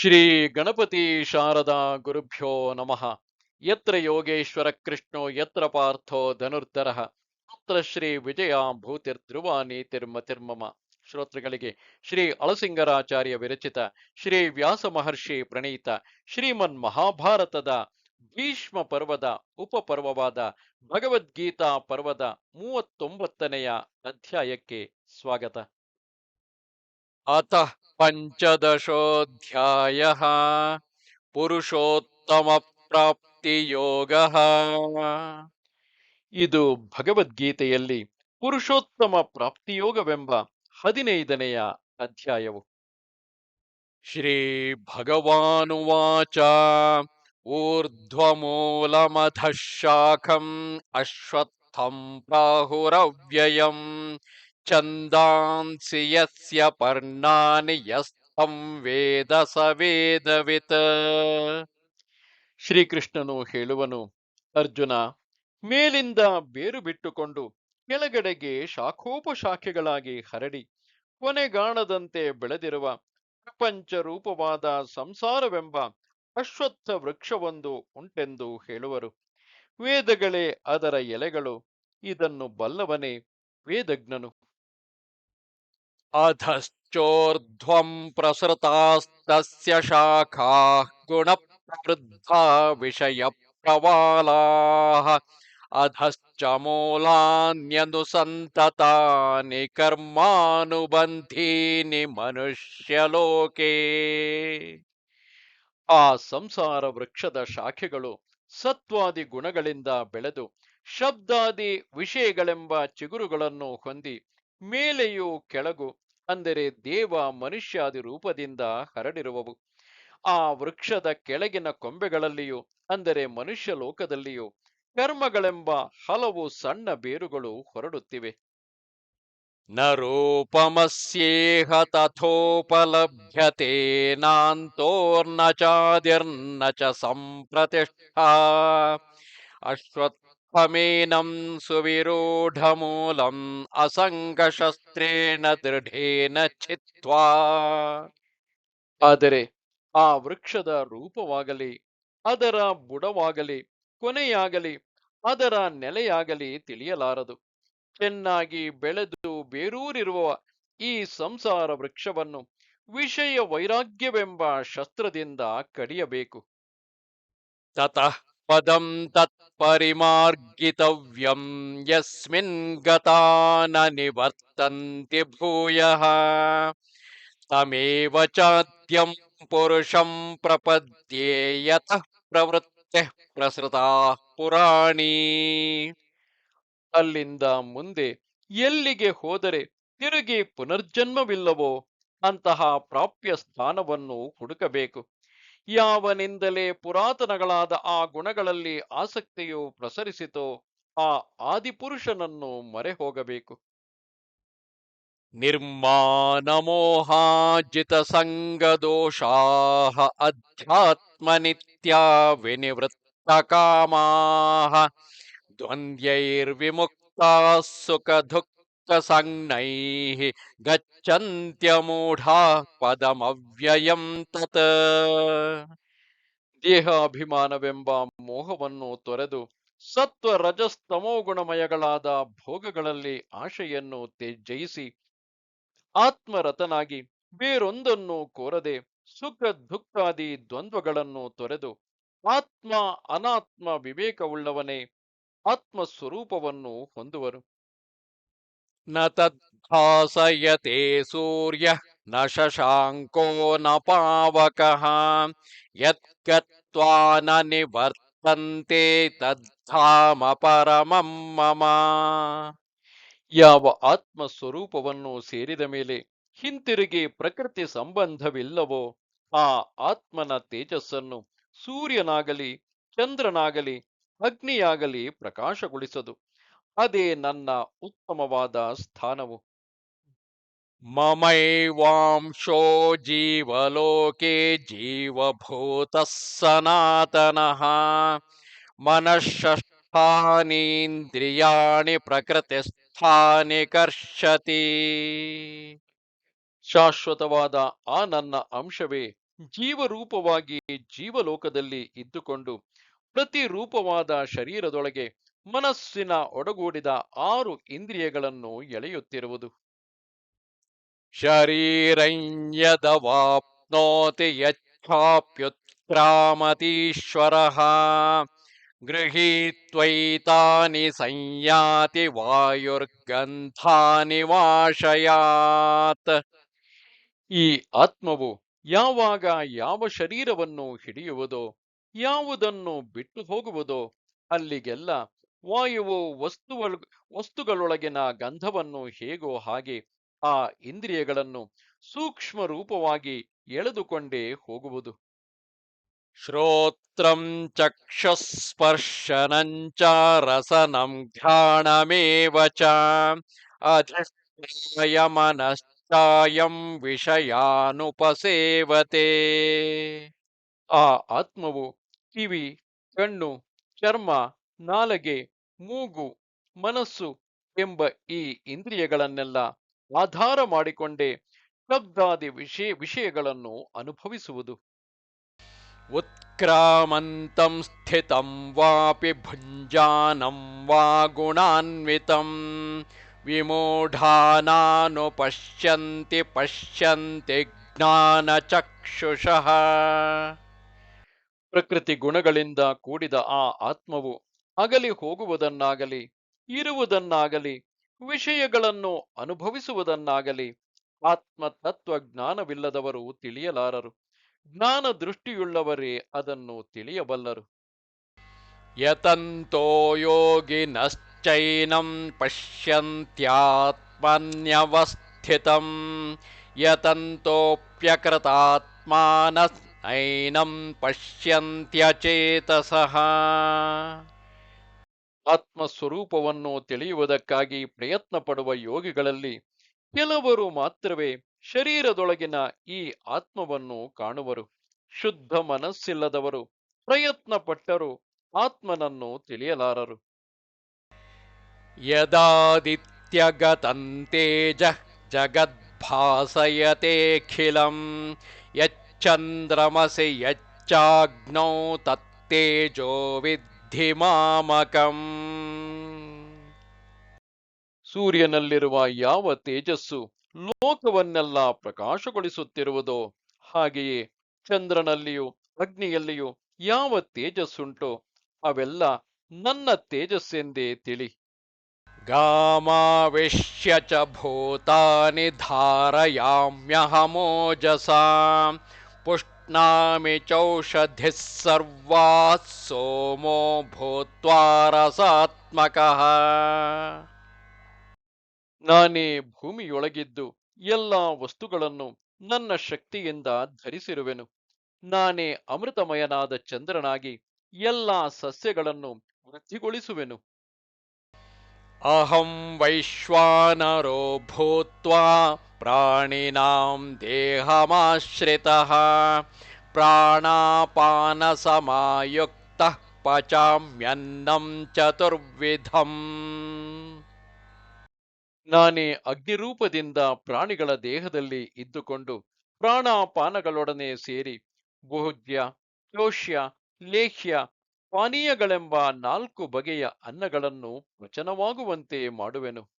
ಶ್ರೀ ಗಣಪತಿ ಶಾರದಾ ಗುರುಭ್ಯೋ ನಮಃ. ಯತ್ರ ಯೋಗೇಶ್ವರ ಕೃಷ್ಣೋ, ಯತ್ರ ಪಾರ್ಥೋ ಧನುರ್ಧರ. ಅತ್ರ ಶ್ರೀ ವಿಜಯ ಭೂತಿರ್ಧ್ರುವ ನೀತಿರ್ಮತಿರ್ಮಮ ಶ್ರೋತೃಗಳಿಗೆ ಶ್ರೀ ಅಳಸಿಂಗರಾಚಾರ್ಯ ವಿರಚಿತ ಶ್ರೀ ವ್ಯಾಸ ಮಹರ್ಷಿ ಪ್ರಣೀತ ಶ್ರೀಮನ್ ಮಹಾಭಾರತದ ಭೀಷ್ಮ ಪರ್ವದ ಉಪಪರ್ವವಾದ ಭಗವದ್ಗೀತಾ ಪರ್ವದ ಮೂವತ್ತೊಂಬತ್ತನೆಯ ಅಧ್ಯಾಯಕ್ಕೆ ಸ್ವಾಗತ. ಅತಃ ಪಂಚದಶೋऽಧ್ಯಾಯः ಪುರುಷೋತ್ತಮ ಪ್ರಾಪ್ತಿಯೋಗ ಇದು ಭಗವದ್ಗೀತೆಯಲ್ಲಿ ಪುರುಷೋತ್ತಮ ಪ್ರಾಪ್ತಿಯೋಗವೆಂಬ ಹದಿನೈದನೆಯ ಅಧ್ಯಾಯವು. ಶ್ರೀ ಭಗವಾನುವಾಚ ಊರ್ಧ್ವಮೂಲಮಧಃ ಶಾಖಂ ಅಶ್ವತ್ಥಂ ಪ್ರಾಹುರವ್ಯಯಂ ಛಂದಾಂಸಿ ಯಸ್ಯ ಪರ್ಣಾನಿ ಯಸ್ತಂ ವೇದ ಸ ವೇದವಿತ ಶ್ರೀಕೃಷ್ಣನು ಹೇಳುವನು, ಅರ್ಜುನ, ಮೇಲಿಂದ ಬೇರು ಬಿಟ್ಟುಕೊಂಡು ಕೆಳಗಡೆಗೆ ಶಾಖೋಪಶಾಖೆಗಳಾಗಿ ಹರಡಿ ಕೊನೆಗಾಣದಂತೆ ಬೆಳೆದಿರುವ ಪ್ರಪಂಚ ರೂಪವಾದ ಸಂಸಾರವೆಂಬ ಅಶ್ವತ್ಥ ವೃಕ್ಷವೊಂದು ಉಂಟೆಂದು ಹೇಳುವರು. ವೇದಗಳೇ ಅದರ ಎಲೆಗಳು. ಇದನ್ನು ಬಲ್ಲವನೇ ವೇದಜ್ಞನು. ಪ್ರಸೃತಾಸ್ತಸ್ಯ ಶಾಖಾ ಗುಣಪ್ರವೃದ್ಧ ವಿಷಯ ಪ್ರವಾಲಾಃ ಅಧಶ್ಚ ಮೂಲಾನ್ಯನುಸಂತತಾನಿ ಕರ್ಮಾನುಬಂಧೀನಿ ಮನುಷ್ಯಲೋಕೆ ಆ ಸಂಸಾರ ವೃಕ್ಷದ ಶಾಖೆಗಳು ಸತ್ವಾದಿ ಗುಣಗಳಿಂದ ಬೆಳೆದು ಶಬ್ದಾದಿ ವಿಷಯಗಳೆಂಬ ಚಿಗುರುಗಳನ್ನು ಹೊಂದಿ ಮೇಲೆಯೂ ಕೆಳಗು ಅಂದರೆ ದೇವ ಮನುಷ್ಯಾದಿ ರೂಪದಿಂದ ಹರಡಿರುವವು. ಆ ವೃಕ್ಷದ ಕೆಳಗಿನ ಕೊಂಬೆಗಳಲ್ಲಿಯೂ ಅಂದರೆ ಮನುಷ್ಯ ಲೋಕದಲ್ಲಿಯೂ ಕರ್ಮಗಳೆಂಬ ಹಲವು ಸಣ್ಣ ಬೇರುಗಳು ಹೊರಡುತ್ತಿವೆ. ನ ರೂಪಮಸ್ಯೇಹ ತಥೋಪಲಭ್ಯತೆ ನಾಂತೋರ್ನ ಚಾದಿರ್ನ ಚ ಸಂಪ್ರತಿಷ್ಠಾ. ಅಶ್ವತ್ಥಮೇನಂ ಸುವಿರೂಢಮೂಲಂ ಅಸಂಗಶಸ್ತ್ರೇಣ ದೃಢೇನ ಚಿತ್ವಾ ಆದರೆ ಆ ವೃಕ್ಷದ ರೂಪವಾಗಲಿ, ಅದರ ಬುಡವಾಗಲಿ, ಕೊನೆಯಾಗಲಿ, ಅದರ ನೆಲೆಯಾಗಲಿ ತಿಳಿಯಲಾರದು. ಚೆನ್ನಾಗಿ ಬೆಳೆದು ಬೇರೂರಿರುವ ಈ ಸಂಸಾರ ವೃಕ್ಷವನ್ನು ವಿಷಯ ವೈರಾಗ್ಯವೆಂಬ ಶಸ್ತ್ರದಿಂದ ಕಡಿಯಬೇಕು. ತತಃ ಪದಂ ತತ್ಪರಿಮಾರ್ಗಿತವ್ಯಂ ಯಸ್ಮಿನ್ ಗತಾನ ನಿವರ್ತಂತಿ ಭೂಯಃ ತಮೇವ ಚಾದ್ಯಂ ಪುರುಷಂ ಪ್ರಪದ್ಯೇ ಯತಃ ಪ್ರವೃತ್ತೆ ಪ್ರಸೃತಾ ಪುರಾಣಿ ಅಲ್ಲಿಂದ ಮುಂದೆ ಎಲ್ಲಿಗೆ ಹೋದರೆ ತಿರುಗಿ ಪುನರ್ಜನ್ಮವಿಲ್ಲವೋ ಅಂತಹ ಪ್ರಾಪ್ಯ ಸ್ಥಾನವನ್ನು ಹುಡುಕಬೇಕು. ಯಾವನಿಂದಲೇ ಪುರಾತನಗಳಾದ ಆ ಗುಣಗಳಲ್ಲಿ ಆಸಕ್ತಿಯು ಪ್ರಸರಿಸಿತೋ ಆ ಆದಿಪುರುಷನನ್ನು ಮರೆ ಹೋಗಬೇಕು ನಿರ್ಮಾನಮೋಹಾಜಿತ ಸಂಗದೋಷಾ ಅಧ್ಯಾತ್ಮನಿತ್ಯಾ ವಿನಿವೃತ್ತ ಕಾಮಾ ದ್ವಂದ್ವೈರ್ವಿಮುಕ್ತ ಸುಖ ದುಃಖ ಸಂಜ್ಞೈ ಗಚ್ಚಂತ್ಯಮೂಢಾ ಪದಮವ್ಯಯಂ ತತ್ ದೇಹಾಭಿಮಾನವೆಂಬ ಮೋಹವನ್ನು ತೊರೆದು ಸತ್ವ ರಜಸ್ತಮೋ ಗುಣಮಯಗಳಾದ ಭೋಗಗಳಲ್ಲಿ ಆಶೆಯನ್ನು ತ್ಯಜಿಸಿ ಆತ್ಮರತನಾಗಿ ಬೇರೊಂದನ್ನು ಕೋರದೆ ಸುಖ ದುಃಖಾದಿ ದ್ವಂದ್ವಗಳನ್ನು ತೊರೆದು ಆತ್ಮ ಅನಾತ್ಮ ವಿವೇಕವುಳ್ಳವನೇ ಆತ್ಮ ಸ್ವರೂಪವನ್ನು ಹೊಂದುವರು. ತದ್ಭಾಸಯತೆ ಸೂರ್ಯ ಶಶಾಂಕೋ ನ ಪಾವಕ ಯತ್ಗತ್ವಾ ನ ನಿವರ್ತಂತೆ ತದ್ಧಾಮ ಪರಮಂ ಮಮ. ಯಾವ ಆತ್ಮ ಸ್ವರೂಪವನ್ನು ಸೇರಿದ ಮೇಲೆ ಹಿಂತಿರುಗಿ ಪ್ರಕೃತಿ ಸಂಬಂಧವಿಲ್ಲವೋ, ಆ ಆತ್ಮನ ತೇಜಸ್ಸನ್ನು ಸೂರ್ಯನಾಗಲಿ, ಚಂದ್ರನಾಗಲಿ, ಅಗ್ನಿಯಾಗಲಿ ಪ್ರಕಾಶಗೊಳಿಸದು. ಅದೇ ನನ್ನ ಉತ್ತಮವಾದ ಸ್ಥಾನವು. ಮಮೈವಾಂಶೋ ಜೀವಲೋಕೆ ಜೀವಭೂತ ಸನಾತನಃ ಮನಃಷ್ಠಾನೀಂದ್ರಿಯಾಣಿ ಪ್ರಕೃತಿಸ್ಥಾನಿ ಕರ್ಷತಿ. ಶಾಶ್ವತವಾದ ಆ ನನ್ನ ಅಂಶವೇ ಜೀವರೂಪವಾಗಿ ಜೀವಲೋಕದಲ್ಲಿ ಇದ್ದುಕೊಂಡು ಪ್ರತಿರೂಪವಾದ ಶರೀರದೊಳಗೆ ಮನಸ್ಸಿನ ಒಡಗೂಡಿದ ಆರು ಇಂದ್ರಿಯಗಳನ್ನು ಎಳೆಯುತ್ತಿರುವುದು. ಶರೀರಯ್ಯದವಾಪ್ನೋತಿ ಯಚ್ಛಾಪ್ಯುತ್ಕ್ರಾಮತೀಶ್ವರಃ ಗೃಹೀತ್ವೈತಾನಿ ಸಂಯಾತಿ ವಾಯುರ್ಗಂಧಾನಿ ವಾಶಯಾತ್. ಈ ಆತ್ಮವು ಯಾವಾಗ ಯಾವ ಶರೀರವನ್ನು ಹಿಡಿಯುವುದೋ, ಯಾವುದನ್ನು ಬಿಟ್ಟು ಹೋಗುವುದೋ, ಅಲ್ಲಿಗೆಲ್ಲ ವಾಯುವು ವಸ್ತುಗಳು ವಸ್ತುಗಳೊಳಗಿನ ಗಂಧವನ್ನು ಹೇಗೋ ಹಾಗೆ ಆ ಇಂದ್ರಿಯಗಳನ್ನು ಸೂಕ್ಷ್ಮ ರೂಪವಾಗಿ ಎಳೆದುಕೊಂಡೇ ಹೋಗುವುದು. ಶ್ರೋತ್ರಂ ಚಕ್ಷುಸ್ಪರ್ಶನಂಚ ರಸನಂ ಘ್ರಾಣಮೇವ ಚ ಅಧಿಷ್ಠಾಯಮನಶ್ಚಾಯಂ ವಿಷಯಾನುಪಸೇವತೆ. ಆ ಆತ್ಮವು ಕಿವಿ ಕಣ್ಣು ಚರ್ಮ ನಾಲಗೆ ಮೂಗು ಮನಸ್ಸು ಎಂಬ ಈ ಇಂದ್ರಿಯಗಳನ್ನೆಲ್ಲ ಆಧಾರ ಮಾಡಿಕೊಂಡೇ ಶಬ್ದಾದಿ ವಿಷಯ ವಿಷಯಗಳನ್ನು ಅನುಭವಿಸುವುದು. ಉತ್ಕ್ರಾಮಂತಂ ಸ್ಥಿತಂ ವಾಪಿ ಭುಂಜಾನಂ ವಾ ಗುಣಾನ್ವಿತಂ. ವಿಮೂಢಾನಾನು ಪಶ್ಯಂತಿ ಜ್ಞಾನಚಕ್ಷುಷಃ ಪ್ರಕೃತಿ ಗುಣಗಳಿಂದ ಕೂಡಿದ ಆ ಆತ್ಮವು ಅಗಲಿ ಹೋಗುವುದನ್ನಾಗಲಿ, ಇರುವುದನ್ನಾಗಲಿ, ವಿಷಯಗಳನ್ನು ಅನುಭವಿಸುವುದನ್ನಾಗಲಿ ಆತ್ಮ ತತ್ವ ಜ್ಞಾನವಿಲ್ಲದವರು ತಿಳಿಯಲಾರರು. ಜ್ಞಾನ ದೃಷ್ಟಿಯುಳ್ಳವರೇ ಅದನ್ನು ತಿಳಿಯಬಲ್ಲರು. ಯತಂತೋ ಯೋಗಿನಶ್ಚೈನಂ ಪಶ್ಯಂತ್ಯಾತ್ಮನ್ಯವಸ್ಥಿತಂ ಯತಂತೋಪ್ಯಕೃತಾತ್ಮಾನ ಯತಂತೋಪ್ಯಕೃತಾತ್ಮಾನೈನಂ ಪಶ್ಯಂತ್ಯಚೇತಸಃ ಆತ್ಮಸ್ವರೂಪವನ್ನು ತಿಳಿಯುವುದಕ್ಕಾಗಿ ಪ್ರಯತ್ನ ಪಡುವ ಯೋಗಿಗಳಲ್ಲಿ ಕೆಲವರು ಮಾತ್ರವೇ ಶರೀರದೊಳಗಿನ ಈ ಆತ್ಮವನ್ನು ಕಾಣುವರು. ಶುದ್ಧ ಮನಸ್ಸಿಲ್ಲದವರು ಪ್ರಯತ್ನ ಪಟ್ಟರು ಆತ್ಮನನ್ನು ತಿಳಿಯಲಾರರು. ಯದಾದಿತ್ಯಗತಂತೇಜ ಜಗದ್ಭಾಸಯತೆಖಿಲಂ ಯಚ್ಚಂದ್ರಮಸಿ ಯಚ್ಚಾಗ್ನೌ ತತ್ತೇಜೋ ಮಾಮಕಂ ಸೂರ್ಯನಲ್ಲಿರುವ ಯಾವ ತೇಜಸ್ಸು ಲೋಕವನ್ನೆಲ್ಲ ಪ್ರಕಾಶಗೊಳಿಸುತ್ತಿರುವುದೋ ಹಾಗೆಯೇ ಚಂದ್ರನಲ್ಲಿಯೂ ಅಗ್ನಿಯಲ್ಲಿಯೂ ಯಾವ ತೇಜಸ್ಸುಂಟೋ ಅವೆಲ್ಲ ನನ್ನ ತೇಜಸ್ಸೆಂದೇ ತಿಳಿ. ಗಾಮಾವಿಶ್ಯ ಚ ಭೂತಾನಿ ಧಾರಯಾಮ್ಯಹಮೋಜಸಾ ಪುಷ್ಣಾಮಿ ಚೌಷಧಿ ಸರ್ವಾ ಸೋಮೋ ಭೂತ್ವಾರಸಾತ್ಮಕ ನಾನೇ ಭೂಮಿಯೊಳಗಿದ್ದು ಎಲ್ಲ ವಸ್ತುಗಳನ್ನು ನನ್ನ ಶಕ್ತಿಯಿಂದ ಧರಿಸಿರುವೆನು. ನಾನೇ ಅಮೃತಮಯನಾದ ಚಂದ್ರನಾಗಿ ಎಲ್ಲ ಸಸ್ಯಗಳನ್ನು ವೃದ್ಧಿಗೊಳಿಸುವೆನು. ಅಹಂ ವೈಶ್ವಾನರೋ ಭೂತ್ವಾ ಪ್ರಾಣಿನಾಂ ದೇಹಮಾಶ್ರಿತಃ ಪ್ರಾಣಾಪಾನ ಸಮಾಯುಕ್ತ ಪಚಾಮ್ಯನ್ನಂ ಚತುರ್ವಿಧಂ. ನಾನೇ ಅಗ್ನಿರೂಪದಿಂದ ಪ್ರಾಣಿಗಳ ದೇಹದಲ್ಲಿ ಇದ್ದುಕೊಂಡು ಪ್ರಾಣಾಪಾನಗಳೊಡನೆ ಸೇರಿ ಭೋಜ್ಯ, ಶೋಷ್ಯ, ಲೇಹ್ಯ, ಪಾನೀಯಗಳೆಂಬ ನಾಲ್ಕು ಬಗೆಯ ಅನ್ನಗಳನ್ನು ವಚನವಾಗುವಂತೆ ಮಾಡುವೆನು.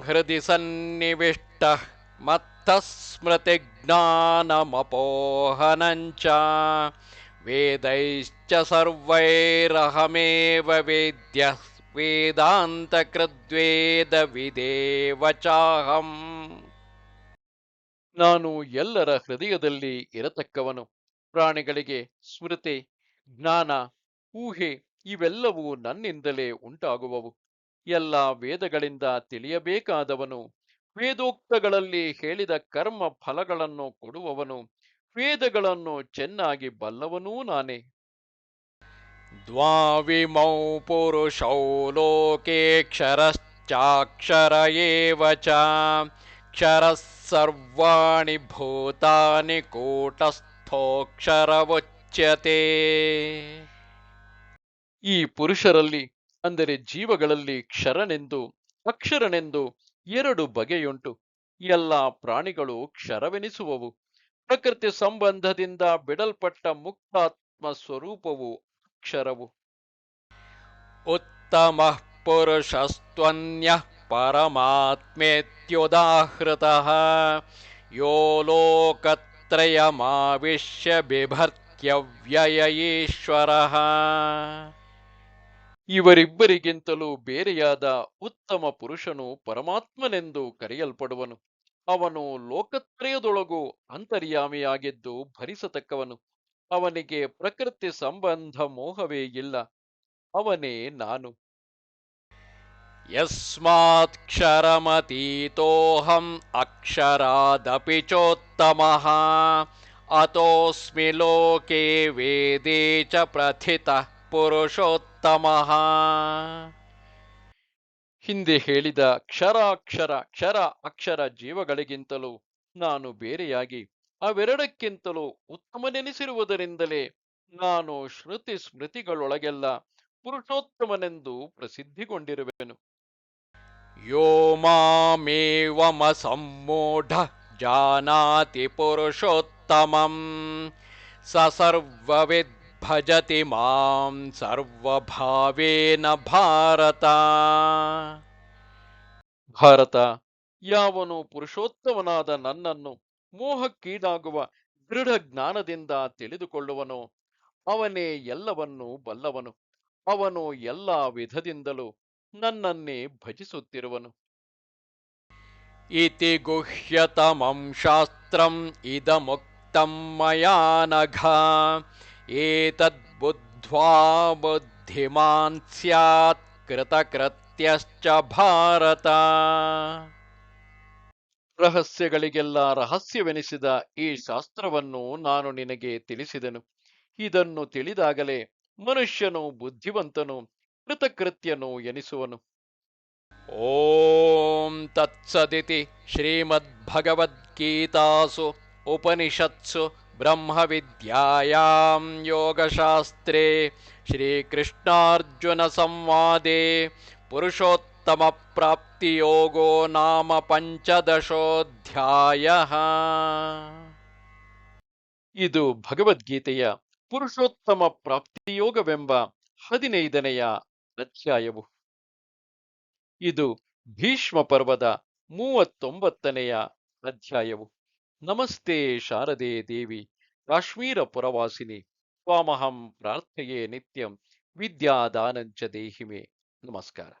ಹೃದಿ ಸನ್ನಿವಿಷ್ಟ ಮತ್ತ ಸ್ಮೃತಿ ಜ್ಞಾನಮಪೋಹನಂಚ ವೇದೈಶ್ಚ ಸರ್ವೈರಹಮೇವ ವೇದ್ಯ, ವೇದಾಂತಕೃದ್ವೇದ ವಿದೇವ ಚಾಹಂ ನಾನು ಎಲ್ಲರ ಹೃದಯದಲ್ಲಿ ಇರತಕ್ಕವನು. ಪ್ರಾಣಿಗಳಿಗೆ ಸ್ಮೃತಿ, ಜ್ಞಾನ, ಊಹೆ ಇವೆಲ್ಲವೂ ನನ್ನಿಂದಲೇ ಉಂಟಾಗುವವು. ಎಲ್ಲ ವೇದಗಳಿಂದ ತಿಳಿಯಬೇಕಾದವನು. ವೇದೋಕ್ತಗಳಲ್ಲಿ ಹೇಳಿದ ಕರ್ಮ ಫಲಗಳನ್ನು ಕೊಡುವವನು. ವೇದಗಳನ್ನು ಚೆನ್ನಾಗಿ ಬಲ್ಲವನೂ ನಾನೇ. ದ್ವಾವಿಮೌ ಪುರುಷೌ ಲೋಕೇಕ್ಷರಶ್ಚಾಕ್ಷರ ಏವ ಚ ಕ್ಷರಃ ಸರ್ವಾಣಿ ಭೂತಾನಿ ಕೂಟಸ್ಥೋಕ್ಷರವೊಚ್ಯತೆ. ಈ ಪುರುಷರಲ್ಲಿ ಅಂದರೆ ಜೀವಗಳಲ್ಲಿ ಕ್ಷರನೆಂದು, ಅಕ್ಷರನೆಂದು ಎರಡು ಬಗೆಯುಂಟು. ಎಲ್ಲ ಪ್ರಾಣಿಗಳು ಕ್ಷರವೆನಿಸುವವು. ಪ್ರಕೃತಿ ಸಂಬಂಧದಿಂದ ಬಿಡಲ್ಪಟ್ಟ ಮುಕ್ತಾತ್ಮ ಸ್ವರೂಪವು ಅಕ್ಷರವು ಉತ್ತಮ ಪುರುಷಸ್ತ್ವನ್ಯ ಪರಮಾತ್ಮೇತ್ಯುದಾಹೃತ. ಯೋ ಲೋಕತ್ರಯಮಾವಿಶ್ಯ ಬಿಭರ್ತ್ಯವ್ಯಯ ಈಶ್ವರಃ. ಇವರಿಬ್ಬರಿಗಿಂತಲೂ ಬೇರೆಯಾದ ಉತ್ತಮ ಪುರುಷನು ಪರಮಾತ್ಮನೆಂದು ಕರೆಯಲ್ಪಡುವನು. ಅವನು ಲೋಕತ್ರಯದೊಳಗೂ ಅಂತರ್ಯಾಮಿಯಾಗಿದ್ದು ಭರಿಸತಕ್ಕವನು. ಅವನಿಗೆ ಪ್ರಕೃತಿ ಸಂಬಂಧ ಮೋಹವೇ ಇಲ್ಲ. ಅವನೇ ನಾನು. ಯಸ್ಮಾತ್ಕ್ಷರಮತೀತೋಹಂ ಅಕ್ಷರಾದಪಿ ಚೋತ್ತಮಃ. ಅತೋಸ್ಮಿ ಲೋಕೆ ವೇದೇ ಚ ಪ್ರಥಿತಃ ಪುರುಷೋತ್ತಮಃ ಹಿಂದೆ ಹೇಳಿದ ಕ್ಷರಾಕ್ಷರ ಕ್ಷರ ಅಕ್ಷರ ಜೀವಗಳಿಗಿಂತಲೂ ನಾನು ಬೇರೆಯಾಗಿ ಅವೆರಡಕ್ಕಿಂತಲೂ ಉತ್ತಮನೆನಿಸಿರುವುದರಿಂದಲೇ ನಾನು ಶ್ರುತಿ ಸ್ಮೃತಿಗಳೊಳಗೆಲ್ಲ ಪುರುಷೋತ್ತಮನೆಂದು ಪ್ರಸಿದ್ಧಿಗೊಂಡಿರುವೆನು. ಯೋ ಮಾಮೇವಮ ಸಂಮೋಢ ಜಾನಾತಿ ಪುರುಷೋತ್ತಮಂ ಸ ಸರ್ವವಿದ್ ಭಜತಿ ಮಾಂ ಸರ್ವಭಾವೇನ ಭಾರತ. ಭಾರತ, ಯಾವನು ಪುರುಷೋತ್ತಮನಾದ ನನ್ನನ್ನು ಮೋಹಕ್ಕೀಡಾಗುವ ದೃಢ ಜ್ಞಾನದಿಂದ ತಿಳಿದುಕೊಳ್ಳುವನು, ಅವನೇ ಎಲ್ಲವನ್ನೂ ಬಲ್ಲವನು, ಅವನು ಎಲ್ಲ ವಿಧದಿಂದಲೂ ನನ್ನನ್ನೇ ಭಜಿಸುತ್ತಿರುವನು. ಇತಿ ಗುಹ್ಯತಮಂ ಶಾಸ್ತ್ರಂ ಇದಮುಕ್ತಂ ಮಯಾ ನಘ ಏತದ್ಬುದ್ಧ್ವಾ बुद्धिमान् ಸ್ಯಾತ್ ಕೃತಕೃತ್ಯಶ್ಚ ಭಾರತ ರಹಸ್ಯಗಳಿಗೆಲ್ಲ ರಹಸ್ಯವೆನಿಸಿದ ಈ ಶಾಸ್ತ್ರವನ್ನು ನಾನು ನಿನಗೆ ತಿಳಿಸಿದನು. ಇದನ್ನು ತಿಳಿದಾಗಲೇ ಮನುಷ್ಯನು ಬುದ್ಧಿವಂತನು ಕೃತಕೃತ್ಯನು ಎನಿಸುವನು. ಓಂ ತತ್ಸದಿತಿ ಶ್ರೀಮದ್ಭಗವದ್ಗೀತಾಸು ಉಪನಿಷತ್ಸು ಶ್ರೀಕೃಷ್ಣಾರ್ಜುನ ಸಂವಾದೆ ಪುರುಷೋತ್ತಮ ಪ್ರಾಪ್ತಿಯೋಗೋ ನಾಮ ಪಂಚದಶೋಧ್ಯಾಯ ಇದು ಭಗವದ್ಗೀತೆಯ ಪುರುಷೋತ್ತಮ ಪ್ರಾಪ್ತಿಯೋಗವೆಂಬ ಹದಿನೈದನೆಯ ಅಧ್ಯಾಯವು. ಇದು ಭೀಷ್ಮ ಪರ್ವದ ಮೂವತ್ತೊಂಬತ್ತನೆಯ ಅಧ್ಯಾಯವು. ನಮಸ್ತೆ ಶಾರದೆ ದೇವಿ ಕಾಶ್ಮೀರ ಪುರವಾಸಿನಿ ತ್ವಾಮಹಂ ಪ್ರಾರ್ಥಯೇ ನಿತ್ಯಂ ವಿದ್ಯಾದಾನಂಚ ದೇಹಿಮೆ. ನಮಸ್ಕಾರ.